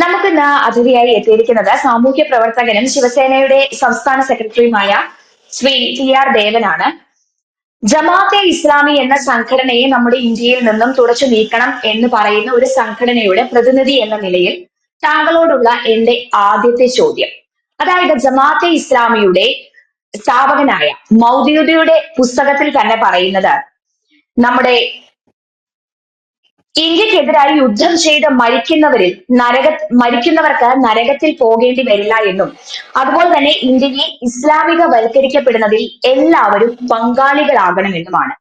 നമുക്ക് ഇന്ന് അതിഥിയായി എത്തിയിരിക്കുന്നത് സാമൂഹ്യ പ്രവർത്തകനും ശിവസേനയുടെ സംസ്ഥാന സെക്രട്ടറിയുമായ ശ്രീ ടി ആർ ദേവനാണ്. ജമാഅത്തെ ഇസ്ലാമി എന്ന സംഘടനയെ നമ്മുടെ ഇന്ത്യയിൽ നിന്നും തുടച്ചു നീക്കണം എന്ന് പറയുന്ന ഒരു സംഘടനയുടെ പ്രതിനിധി എന്ന നിലയിൽ താങ്കളോടുള്ള എന്റെ ആദ്യത്തെ ചോദ്യം. അതായത് ജമാഅത്തെ ഇസ്ലാമിയുടെ സ്ഥാപകനായ മൗദൂദിയുടെ പുസ്തകത്തിൽ തന്നെ പറയുന്നത് നമ്മുടെ ഇന്ത്യക്കെതിരായി യുദ്ധം ചെയ്ത് മരിക്കുന്നവരിൽ നരക മരിക്കുന്നവർക്ക് നരകത്തിൽ പോകേണ്ടി വരില്ല എന്നും. അതുപോലെ തന്നെ ഇന്ത്യയെ ഇസ്ലാമിക വൽക്കരിക്കപ്പെടുന്നതിൽ എല്ലാവരും പങ്കാളികളാകണമെന്നുമാണ്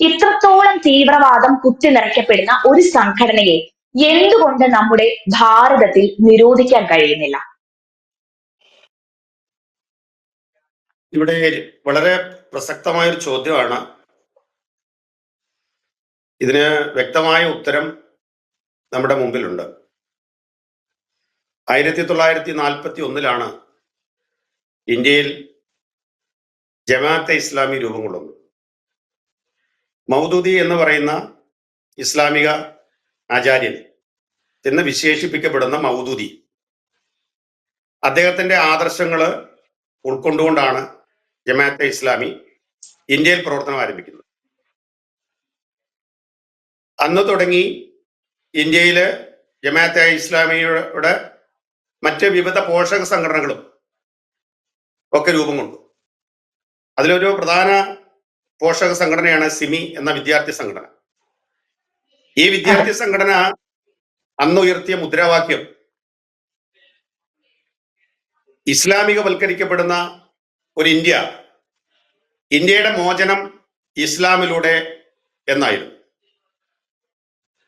ഇത്രത്തോളം തീവ്രവാദം കുത്തി നിറയ്ക്കപ്പെടുന്ന ഒരു സംഘടനയെ എന്തുകൊണ്ട് നമ്മുടെ ഭാരതത്തിൽ നിരോധിക്കാൻ കഴിയുന്നില്ല? ഇവിടെ വളരെ പ്രസക്തമായ ഒരു ചോദ്യമാണ് ഇതിന് വ്യക്തമായ ഉത്തരം നമ്മുടെ മുമ്പിലുണ്ട്. ആയിരത്തി തൊള്ളായിരത്തി നാൽപ്പത്തി ഒന്നിലാണ് ഇന്ത്യയിൽ ജമാഅത്തെ ഇസ്ലാമി രൂപം കൊള്ളുന്നത് മൗദൂദി എന്ന് പറയുന്ന ഇസ്ലാമിക ആചാര്യൻ എന്ന് വിശേഷിപ്പിക്കപ്പെടുന്ന മൗദൂദി അദ്ദേഹത്തിന്റെ ആദർശങ്ങൾ ഉൾക്കൊണ്ടുകൊണ്ടാണ് ജമാഅത്തെ ഇസ്ലാമി ഇന്ത്യയിൽ പ്രവർത്തനം ആരംഭിക്കുന്നത്. അന്ന് തുടങ്ങി ഇന്ത്യയിൽ ജമാഅത്തെ ഇസ്ലാമിയുടെ മറ്റ് വിവിധ പോഷക സംഘടനകളും ഒക്കെ രൂപം കൊണ്ടു. അതിലൊരു പ്രധാന പോഷക സംഘടനയാണ് സിമി എന്ന വിദ്യാർത്ഥി സംഘടന. ഈ വിദ്യാർത്ഥി സംഘടന അന്ന് ഉയർത്തിയ മുദ്രാവാക്യം ഇസ്ലാമികവൽക്കരിക്കപ്പെടുന്ന ഒരു ഇന്ത്യ ഇന്ത്യയുടെ മോചനം ഇസ്ലാമിലൂടെ എന്നായിരുന്നു.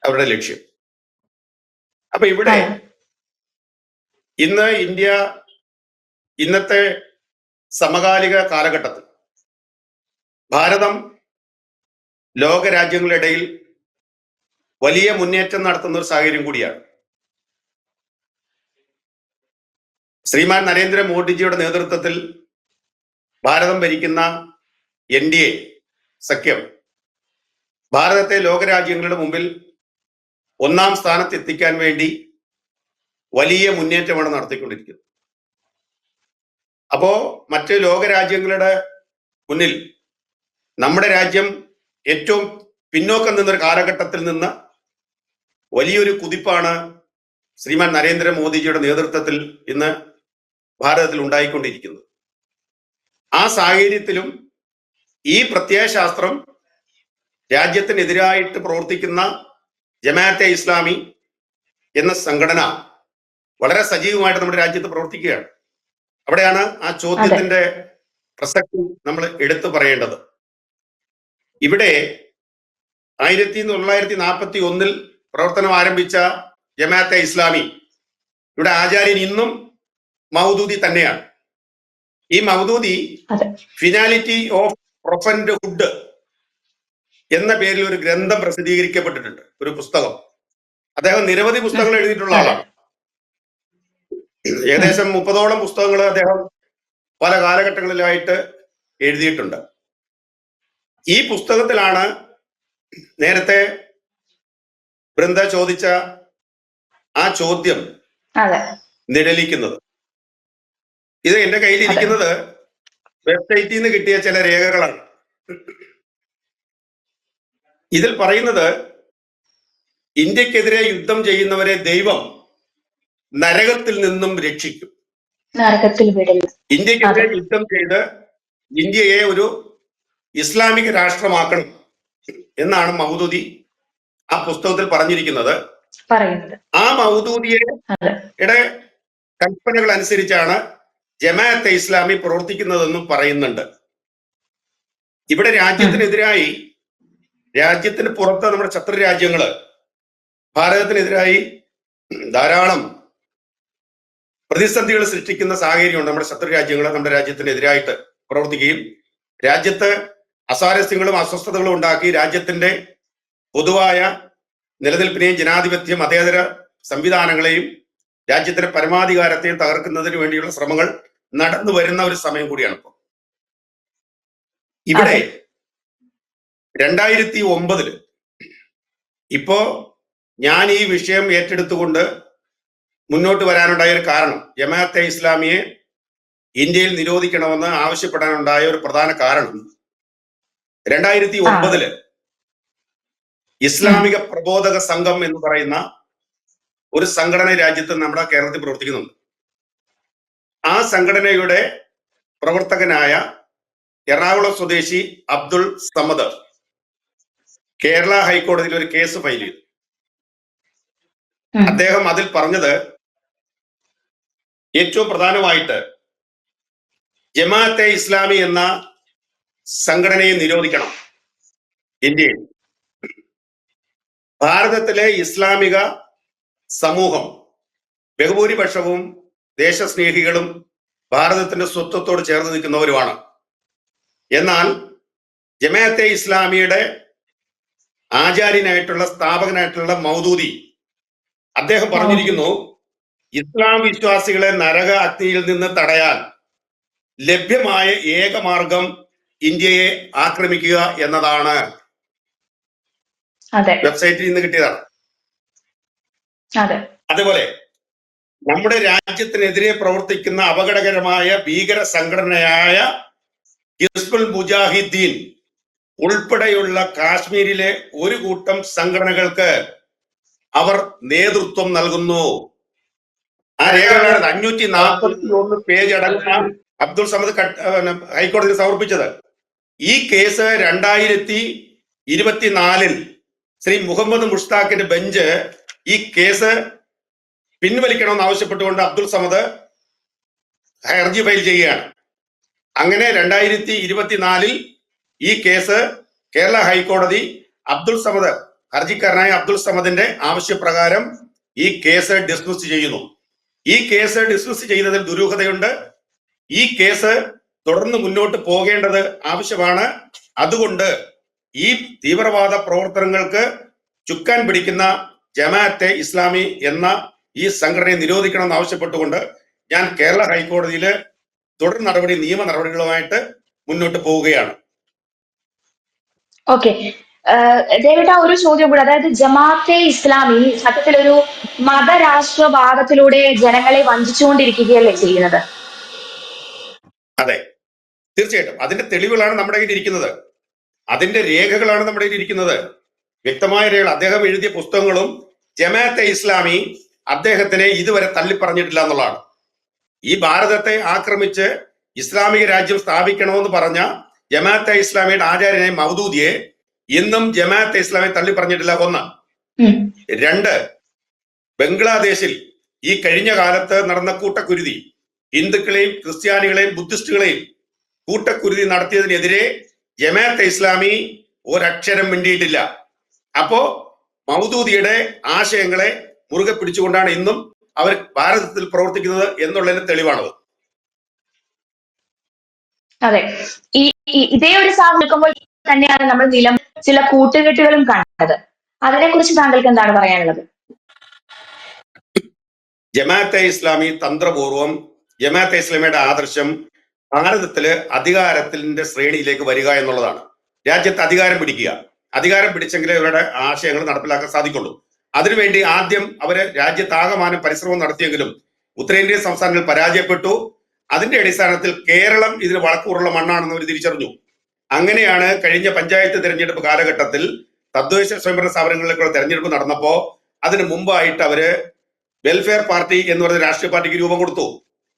അവരുടെ ലക്ഷ്യം. അപ്പൊ ഇവിടെ ഇന്ന് ഇന്ത്യ ഇന്നത്തെ സമകാലിക കാലഘട്ടത്തിൽ ഭാരതം ലോകരാജ്യങ്ങളിടയിൽ ഇടയിൽ വലിയ മുന്നേറ്റം നടത്തുന്ന ഒരു സാഹചര്യം കൂടിയാണ്. ശ്രീമാൻ നരേന്ദ്രമോദിജിയുടെ നേതൃത്വത്തിൽ ഭാരതം ഭരിക്കുന്ന എൻ ഡി എ സഖ്യം ഭാരതത്തെ ലോകരാജ്യങ്ങളുടെ മുമ്പിൽ ഒന്നാം സ്ഥാനത്ത് എത്തിക്കാൻ വേണ്ടി വലിയ മുന്നേറ്റമാണ് നടത്തിക്കൊണ്ടിരിക്കുന്നത്. അപ്പോ മറ്റ് ലോകരാജ്യങ്ങളുടെ മുന്നിൽ നമ്മുടെ രാജ്യം ഏറ്റവും പിന്നോക്കം നിന്നൊരു കാലഘട്ടത്തിൽ നിന്ന് വലിയൊരു കുതിപ്പാണ് ശ്രീമാൻ നരേന്ദ്രമോദിജിയുടെ നേതൃത്വത്തിൽ ഇന്ന് ഭാരതത്തിൽ ഉണ്ടായിക്കൊണ്ടിരിക്കുന്നത്. ആ സാഹചര്യത്തിലും ഈ പ്രത്യയശാസ്ത്രം രാജ്യത്തിനെതിരായിട്ട് പ്രവർത്തിക്കുന്ന ജമാഅത്തെ ഇസ്ലാമി എന്ന സംഘടന വളരെ സജീവമായിട്ട് നമ്മുടെ രാജ്യത്ത് പ്രവർത്തിക്കുകയാണ്. അവിടെയാണ് ആ ചോദ്യത്തിന്റെ പ്രസക്തി നമ്മൾ എടുത്തു പറയേണ്ടത്. ഇവിടെ ആയിരത്തി തൊള്ളായിരത്തി നാൽപ്പത്തി ഒന്നിൽ പ്രവർത്തനം ആരംഭിച്ച ജമാഅത്തെ ഇസ്ലാമി ഇവിടെ ആചാര്യൻ ഇന്നും മൗദൂദി തന്നെയാണ്. ഈ Maududi finality of prophethood എന്ന പേരിൽ ഒരു ഗ്രന്ഥം പ്രസിദ്ധീകരിക്കപ്പെട്ടിട്ടുണ്ട്. ഒരു പുസ്തകം. അദ്ദേഹം നിരവധി പുസ്തകങ്ങൾ എഴുതിയിട്ടുള്ള ആളാണ്. ഏകദേശം മുപ്പതോളം പുസ്തകങ്ങൾ അദ്ദേഹം പല കാലഘട്ടങ്ങളിലായിട്ട് എഴുതിയിട്ടുണ്ട്. ഈ പുസ്തകത്തിലാണ് നേരത്തെ ബൃന്ദ ചോദിച്ച ആ ചോദ്യം നിഴലിക്കുന്നത്. ഇത് എന്റെ കയ്യിൽ ഇരിക്കുന്നത് വെബ്സൈറ്റിൽ നിന്ന് കിട്ടിയ ചില രേഖകളാണ്. ഇതിൽ പറയുന്നത് ഇന്ത്യക്കെതിരെ യുദ്ധം ചെയ്യുന്നവരെ ദൈവം നരകത്തിൽ നിന്നും രക്ഷിക്കും. നരകത്തിൽ ഇന്ത്യക്കെതിരെ യുദ്ധം ചെയ്ത് ഇന്ത്യയെ ഒരു ഇസ്ലാമിക രാഷ്ട്രമാക്കണം എന്നാണ് മൗദൂദി ആ പുസ്തകത്തിൽ പറഞ്ഞിരിക്കുന്നത്. ആ മൗദൂദിയുടെ കൽപ്പനകൾ അനുസരിച്ചാണ് ജമാഅത്തെ ഇസ്ലാമി പ്രവർത്തിക്കുന്നതെന്നും പറയുന്നുണ്ട്. ഇവിടെ രാജ്യത്തിനെതിരായി രാജ്യത്തിന് പുറത്ത് നമ്മുടെ ശത്രു രാജ്യങ്ങൾ ഭാരതത്തിനെതിരായി ധാരാളം പ്രതിസന്ധികൾ സൃഷ്ടിക്കുന്ന സാഹചര്യമുണ്ട്. നമ്മുടെ ശത്രു രാജ്യങ്ങൾ നമ്മുടെ രാജ്യത്തിനെതിരായിട്ട് പ്രവർത്തിക്കുകയും രാജ്യത്ത് അസ്വാരസ്യങ്ങളും അസ്വസ്ഥതകളും ഉണ്ടാക്കി രാജ്യത്തിന്റെ പൊതുവായ നിലനിൽപ്പിനെയും ജനാധിപത്യം മതേതര സംവിധാനങ്ങളെയും രാജ്യത്തിന്റെ പരമാധികാരത്തെയും തകർക്കുന്നതിന് വേണ്ടിയുള്ള ശ്രമങ്ങൾ നടന്നു വരുന്ന ഒരു സമയം കൂടിയാണ് ഇപ്പോൾ ഇവിടെ രണ്ടായിരത്തി ഒമ്പതിൽ ഇപ്പോ ഞാൻ ഈ വിഷയം ഏറ്റെടുത്തുകൊണ്ട് മുന്നോട്ട് വരാനുണ്ടായ ഒരു കാരണം ജമാഅത്തെ ഇസ്ലാമിയെ ഇന്ത്യയിൽ നിരോധിക്കണമെന്ന് ആവശ്യപ്പെടാനുണ്ടായ ഒരു പ്രധാന കാരണം രണ്ടായിരത്തി ഒമ്പതിൽ ഇസ്ലാമിക പ്രബോധക സംഘം എന്ന് പറയുന്ന ഒരു സംഘടന രാജ്യത്ത് നമ്മുടെ കേരളത്തിൽ പ്രവർത്തിക്കുന്നുണ്ട്. ആ സംഘടനയുടെ പ്രവർത്തകനായ എറണാകുളം സ്വദേശി അബ്ദുൾ സമദ് കേരള ഹൈക്കോടതിയിൽ ഒരു കേസ് ഫയൽ ചെയ്തു. അദ്ദേഹം അതിൽ പറഞ്ഞത് ഏറ്റവും പ്രധാനമായിട്ട് ജമാഅത്തെ ഇസ്ലാമി എന്ന സംഘടനയെ നിരോധിക്കണം. ഇന്ത്യയിൽ. ഭാരതത്തിലെ ഇസ്ലാമിക സമൂഹം ബഹുഭൂരിപക്ഷവും ദേശസ്നേഹികളും ഭാരതത്തിന്റെ സ്വത്വത്തോട് ചേർന്ന് നിൽക്കുന്നവരുമാണ്. എന്നാൽ ജമാഅത്തെ ഇസ്ലാമിയുടെ ആചാര്യനായിട്ടുള്ള സ്ഥാപകനായിട്ടുള്ള മൗദൂദി. അദ്ദേഹം പറഞ്ഞിരിക്കുന്നു ഇസ്ലാം വിശ്വാസികളെ നരക അഗ്നിയിൽ നിന്ന് തടയാൻ ലഭ്യമായ ഏക മാർഗം ഇന്ത്യയെ ആക്രമിക്കുക എന്നതാണ്. വെബ്സൈറ്റിൽ നിന്ന് കിട്ടിയതാണ്. അതെ. അതുപോലെ നമ്മുടെ രാജ്യത്തിനെതിരെ പ്രവർത്തിക്കുന്ന അപകടകരമായ ഭീകര സംഘടനയായ ഹിസ്ബുൽ മുജാഹിദ്ദീൻ ഉൾപ്പെടെയുള്ള കാശ്മീരിലെ ഒരു കൂട്ടം സംഘടനകൾക്ക് അവർ നേതൃത്വം നൽകുന്നു. ആ രേഖകളാണ് അഞ്ഞൂറ്റി നാൽപ്പത്തി ഒന്ന് പേജ് അടങ്ങുന്ന അബ്ദുൾ സമദ് ഹൈക്കോടതിയിൽ സമർപ്പിച്ചത്. ഈ കേസ് രണ്ടായിരത്തി ഇരുപത്തിനാലിൽ ശ്രീ മുഹമ്മദ് മുഷ്താഖിന്റെ ബെഞ്ച് ഈ കേസ് പിൻവലിക്കണമെന്ന് ആവശ്യപ്പെട്ടുകൊണ്ട് അബ്ദുൾ സമദ് ഹർജി ഫയൽ ചെയ്യുകയാണ്. അങ്ങനെ രണ്ടായിരത്തി ഇരുപത്തിനാലിൽ ഈ കേസ് കേരള ഹൈക്കോടതി അബ്ദുൾ സമദ് ഹർജിക്കാരനായ അബ്ദുൾ സമദിന്റെ ആവശ്യപ്രകാരം ഈ കേസ് ഡിസ്മിസ് ചെയ്യുന്നു. ഈ കേസ് ഡിസ്മിസ് ചെയ്തതിൽ ദുരൂഹതയുണ്ട്. ഈ കേസ് തുടർന്ന് മുന്നോട്ട് പോകേണ്ടത് ആവശ്യമാണ്. അതുകൊണ്ട് ഈ തീവ്രവാദ പ്രവർത്തനങ്ങൾക്ക് ചുക്കാൻ പിടിക്കുന്ന ജമാഅത്തെ ഇസ്ലാമി എന്ന ഈ സംഘടനയെ നിരോധിക്കണമെന്ന് ആവശ്യപ്പെട്ടുകൊണ്ട് ഞാൻ കേരള ഹൈക്കോടതിയിൽ തുടർ നടപടി നിയമ നടപടികളുമായിട്ട് മുന്നോട്ട് പോവുകയാണ്. ഓക്കെ ദേവിട്ട ഒരു ചോദ്യം കൂടെ അതായത് ജമാഅത്തെ ഇസ്ലാമി സത്യത്തിൽ ഒരു മതരാഷ്ട്രവാദത്തിലൂടെ ജനങ്ങളെ വഞ്ചിച്ചുകൊണ്ടിരിക്കുകയല്ലേ ചെയ്യുന്നത്? അതെ. തീർച്ചയായിട്ടും. അതിന്റെ തെളിവുകളാണ് നമ്മുടെ കയ്യിൽ ഇരിക്കുന്നത്. അതിന്റെ രേഖകളാണ് നമ്മുടെ കയ്യിൽ ഇരിക്കുന്നത്. വ്യക്തമായ രേഖകൾ. അദ്ദേഹം എഴുതിയ പുസ്തകങ്ങളും ജമാഅത്തെ ഇസ്ലാമി അദ്ദേഹത്തിനെ ഇതുവരെ തള്ളിപ്പറഞ്ഞിട്ടില്ല എന്നുള്ളതാണ്. ഈ ഭാരതത്തെ ആക്രമിച്ച് ഇസ്ലാമിക രാജ്യം സ്ഥാപിക്കണമെന്ന് പറഞ്ഞ ജമാഅത്തെ ഇസ്ലാമിയുടെ ആചാര്യനെ മൗദൂദിയെ ഇന്നും ജമാഅത്തെ തള്ളി പറഞ്ഞിട്ടില്ല ഒന്ന്. രണ്ട് ബംഗ്ലാദേശിൽ ഈ കഴിഞ്ഞ കാലത്ത് നടന്ന കൂട്ടക്കുരുതി ഹിന്ദുക്കളെയും ക്രിസ്ത്യാനികളെയും ബുദ്ധിസ്റ്റുകളെയും കൂട്ടക്കുരുതി നടത്തിയതിനെതിരെ ജമാഅത്തെ ഇസ്ലാമി ഒരക്ഷരം മിണ്ടിയിട്ടില്ല. അപ്പോ മൗദൂദിയുടെ ആശയങ്ങളെ മുറുകെ പിടിച്ചുകൊണ്ടാണ് ഇന്നും അവർ ഭാരതത്തിൽ പ്രവർത്തിക്കുന്നത് എന്നുള്ളതിന് തെളിവാണത്. അതെ. ഈ ഇതേ ഒരു സാഹചര്യം നിൽക്കുമ്പോൾ തന്നെയാണ് നമ്മൾ നിലം ചില കൂട്ടുകെട്ടുകളും കണ്ടത് അതിനെക്കുറിച്ച് താങ്കൾക്ക് എന്താണ് പറയാനുള്ളത്? ജമാഅത്തെ ഇസ്ലാമി തന്ത്രപൂർവം ജമാഅത്തെ ഇസ്ലാമിയുടെ ആദർശം ഭാരതത്തിൽ അധികാരത്തിന്റെ ശ്രേണിയിലേക്ക് വരിക എന്നുള്ളതാണ്. രാജ്യത്ത് അധികാരം പിടിക്കുക. അധികാരം പിടിച്ചെങ്കിലേ ഇവരുടെ ആശയങ്ങൾ നടപ്പിലാക്കാൻ സാധിക്കുള്ളൂ. അതിനുവേണ്ടി ആദ്യം അവർ രാജ്യത്താകമാനം പരിശ്രമം നടത്തിയെങ്കിലും ഉത്തരേന്ത്യൻ സംസ്ഥാനങ്ങൾ പരാജയപ്പെട്ടു. അതിന്റെ അടിസ്ഥാനത്തിൽ കേരളം ഇതിന് വളക്കൂറുള്ള മണ്ണാണെന്ന് അവർ തിരിച്ചറിഞ്ഞു. അങ്ങനെയാണ് കഴിഞ്ഞ പഞ്ചായത്ത് തെരഞ്ഞെടുപ്പ് കാലഘട്ടത്തിൽ തദ്ദേശ സ്വയംഭരണ സ്ഥാപനങ്ങളിലേക്കുള്ള തെരഞ്ഞെടുപ്പ് നടന്നപ്പോ അതിന് മുമ്പായിട്ട് അവർ വെൽഫെയർ പാർട്ടി എന്ന് പറയുന്ന രാഷ്ട്രീയ പാർട്ടിക്ക് രൂപം കൊടുത്തു.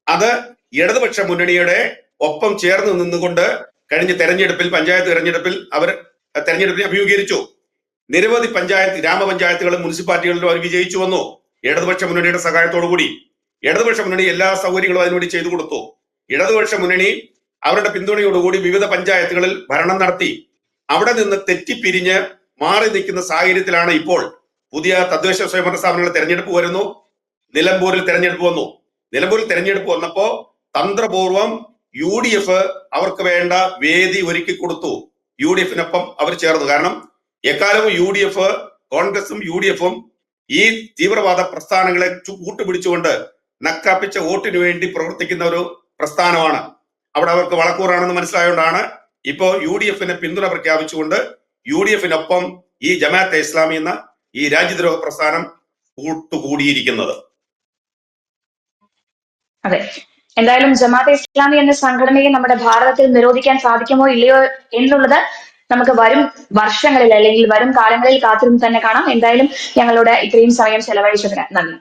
അത് ഇടതുപക്ഷ മുന്നണിയുടെ ഒപ്പം ചേർന്ന് നിന്നുകൊണ്ട് കഴിഞ്ഞ തെരഞ്ഞെടുപ്പിൽ പഞ്ചായത്ത് തെരഞ്ഞെടുപ്പിൽ അവർ തെരഞ്ഞെടുപ്പിനെ അഭിമുഖീകരിച്ചു. നിരവധി പഞ്ചായത്ത് ഗ്രാമപഞ്ചായത്തുകളും മുനിസിപ്പാലിറ്റികളിലും അവർ വിജയിച്ചു വന്നു. ഇടതുപക്ഷ മുന്നണിയുടെ സഹായത്തോടു കൂടി ഇടതുപക്ഷ മുന്നണി എല്ലാ സൗകര്യങ്ങളും അതിനുവേണ്ടി ചെയ്തു കൊടുത്തു. ഇടതുപക്ഷ മുന്നണി അവരുടെ പിന്തുണയോടുകൂടി വിവിധ പഞ്ചായത്തുകളിൽ ഭരണം നടത്തി. അവിടെ നിന്ന് തെറ്റിപ്പിരിഞ്ഞ് മാറി നിൽക്കുന്ന സാഹചര്യത്തിലാണ് ഇപ്പോൾ പുതിയ തദ്ദേശ സ്വയംഭരണ സ്ഥാപനങ്ങളുടെ തെരഞ്ഞെടുപ്പ് വരുന്നു. നിലമ്പൂരിൽ തെരഞ്ഞെടുപ്പ് വന്നു. നിലമ്പൂരിൽ തെരഞ്ഞെടുപ്പ് വന്നപ്പോ തന്ത്രപൂർവം യു ഡി എഫ് അവർക്ക് വേണ്ട വേദി ഒരുക്കി കൊടുത്തു. യു ഡി എഫിനൊപ്പം അവർ ചേർന്നു. കാരണം എക്കാലവും യു ഡി എഫ് കോൺഗ്രസും യു ഡി എഫും ഈ തീവ്രവാദ പ്രസ്ഥാനങ്ങളെ കൂട്ടുപിടിച്ചുകൊണ്ട് നക്കാപ്പിച്ച വോട്ടിന് വേണ്ടി പ്രവർത്തിക്കുന്ന ഒരു പ്രസ്ഥാനമാണ്. അവിടെ അവർക്ക് വളക്കൂറാണെന്ന് മനസ്സിലായതുകൊണ്ടാണ് ഇപ്പോ യു ഡി എഫിനെ പിന്തുണ പ്രഖ്യാപിച്ചുകൊണ്ട് യു ഡി എഫിനൊപ്പം ഈ ജമാഅത്തെ ഇസ്ലാമി എന്ന ഈ രാജ്യദ്രോഹ പ്രസ്ഥാനം കൂട്ടുകൂടിയിരിക്കുന്നത്. അതെ. എന്തായാലും ജമാഅത്തെ ഇസ്ലാമി എന്ന സംഘടനയെ നമ്മുടെ ഭാരതത്തിൽ നിരോധിക്കാൻ സാധിക്കുമോ ഇല്ലയോ എന്നുള്ളത് നമുക്ക് വരും വർഷങ്ങളിൽ അല്ലെങ്കിൽ വരും കാലങ്ങളിൽ കാത്തിരുന്ന് തന്നെ കാണാം. എന്തായാലും ഞങ്ങളുടെ ഇത്രയും സമയം ചെലവഴിച്ചതിന് നന്ദി.